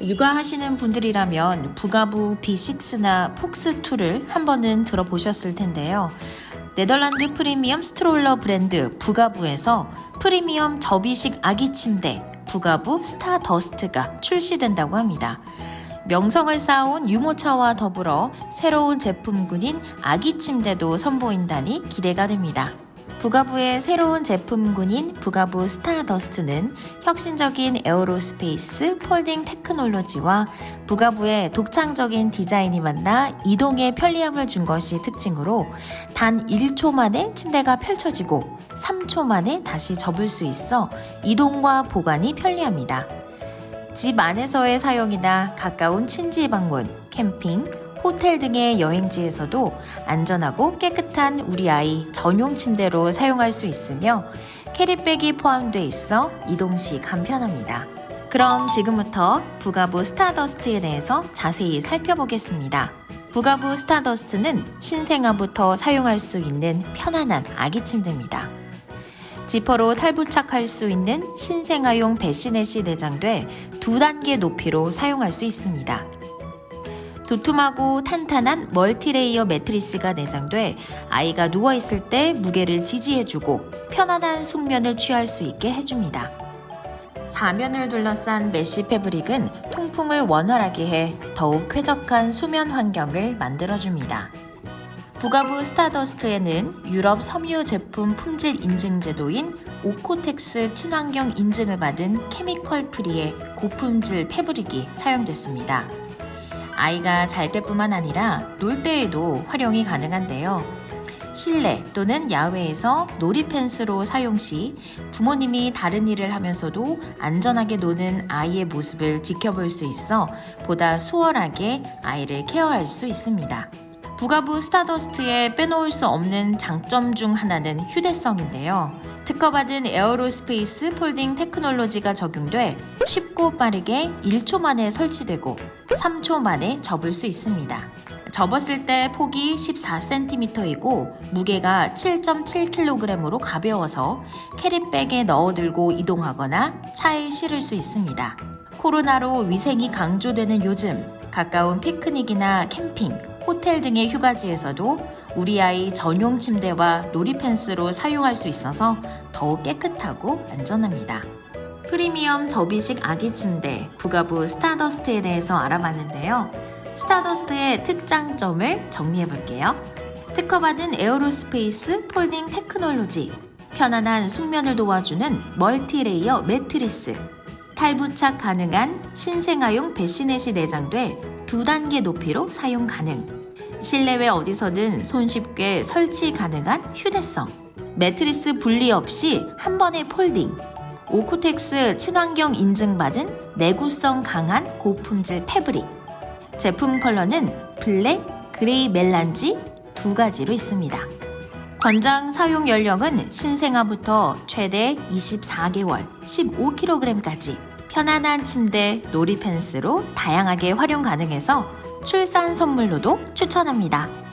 육아하시는 분들이라면 부가부 B6나 폭스2를 한 번은 들어보셨을 텐데요. 네덜란드 프리미엄 스트롤러 브랜드 부가부에서 프리미엄 접이식 아기 침대 부가부 스타더스트가 출시된다고 합니다. 명성을 쌓아온 유모차와 더불어 새로운 제품군인 아기 침대도 선보인다니 기대가 됩니다. 부가부의 새로운 제품군인 부가부 스타더스트는 혁신적인 에어로스페이스 폴딩 테크놀로지와 부가부의 독창적인 디자인이 만나 이동의 편리함을 준 것이 특징으로 단 1초 만에 침대가 펼쳐지고 3초 만에 다시 접을 수 있어 이동과 보관이 편리합니다. 집 안에서의 사용이나 가까운 친지 방문, 캠핑, 호텔 등의 여행지에서도 안전하고 깨끗한 우리 아이 전용 침대로 사용할 수 있으며 캐리백이 포함돼 있어 이동 시 간편합니다. 그럼 지금부터 부가부 스타더스트에 대해서 자세히 살펴보겠습니다. 부가부 스타더스트는 신생아부터 사용할 수 있는 편안한 아기 침대입니다. 지퍼로 탈부착할 수 있는 신생아용 배시넷이 내장돼 두 단계 높이로 사용할 수 있습니다. 두툼하고 탄탄한 멀티레이어 매트리스가 내장돼 아이가 누워있을 때 무게를 지지해주고 편안한 숙면을 취할 수 있게 해줍니다. 사면을 둘러싼 메쉬 패브릭은 통풍을 원활하게 해 더욱 쾌적한 수면 환경을 만들어줍니다. 부가부 스타더스트에는 유럽 섬유 제품 품질 인증 제도인 오코텍스 친환경 인증을 받은 케미컬 프리의 고품질 패브릭이 사용됐습니다. 아이가 잘 때뿐만 아니라 놀 때에도 활용이 가능한데요. 실내 또는 야외에서 놀이 펜스로 사용 시 부모님이 다른 일을 하면서도 안전하게 노는 아이의 모습을 지켜볼 수 있어 보다 수월하게 아이를 케어할 수 있습니다. 부가부 스타더스트에 빼놓을 수 없는 장점 중 하나는 휴대성인데요. 특허받은 에어로스페이스 폴딩 테크놀로지가 적용돼 쉽고 빠르게 1초 만에 설치되고 3초 만에 접을 수 있습니다. 접었을 때 폭이 14cm이고 무게가 7.7kg으로 가벼워서 캐리백에 넣어 들고 이동하거나 차에 실을 수 있습니다. 코로나로 위생이 강조되는 요즘 가까운 피크닉이나 캠핑, 호텔 등의 휴가지에서도 우리 아이 전용 침대와 놀이 펜스로 사용할 수 있어서 더욱 깨끗하고 안전합니다. 프리미엄 접이식 아기 침대 부가부 스타더스트에 대해서 알아봤는데요. 스타더스트의 특장점을 정리해 볼게요. 특허받은 에어로스페이스 폴딩 테크놀로지, 편안한 숙면을 도와주는 멀티레이어 매트리스, 탈부착 가능한 신생아용 배시넷이 내장돼 두 단계 높이로 사용 가능. 실내외 어디서든 손쉽게 설치 가능한 휴대성. 매트리스 분리 없이 한 번에 폴딩. 오코텍스 친환경 인증받은 내구성 강한 고품질 패브릭. 제품 컬러는 블랙, 그레이 멜란지 두 가지로 있습니다. 권장 사용 연령은 신생아부터 최대 24개월, 15kg까지 편안한 침대, 놀이 펜스로 다양하게 활용 가능해서 출산 선물로도 추천합니다.